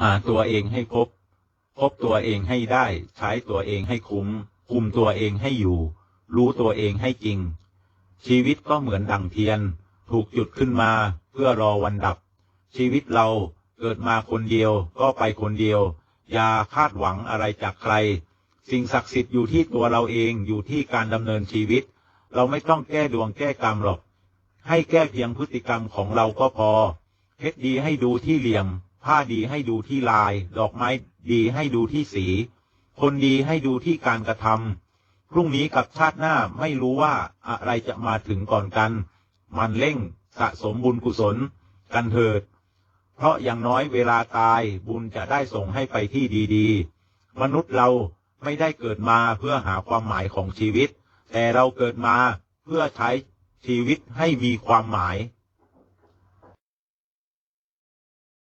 หาตัวเองให้พบ พบตัวเองให้ได้ ใช้ตัวเองให้คุ้ม คุมตัวเองให้อยู่ รู้ตัวเองให้จริง ชีวิตก็เหมือนดังเทียน ถูกจุดขึ้นมา เพื่อรอวันดับ ชีวิตเราเกิดมาคนเดียวก็ไปคนเดียว อย่าคาดหวังอะไรจากใคร สิ่งศักดิ์สิทธิ์อยู่ที่ตัวเราเองอยู่ที่การดำเนินชีวิต เราไม่ต้องแก้ดวงแก้กรรมหรอก ให้แก้เพียงพฤติกรรมของเราก็พอเพชรดีให้ดูที่เหลี่ยม ผ้าดีให้ดูที่ลาย ดอกไม้ดีให้ดูที่สี คนดีให้ดูที่การกระทำพรุ่งนี้กับชาติหน้าไม่รู้ว่าอะไรจะมาถึงก่อนกัน มันเร่งสะสมบุญกุศล กันเถิด เพราะอย่างน้อยเวลาตายบุญจะได้ส่งให้ไปที่ดีๆ มนุษย์เราไม่ได้เกิดมาเพื่อหาความหมายของชีวิต แต่เราเกิดมาเพื่อใช้ชีวิตให้มีความหมาย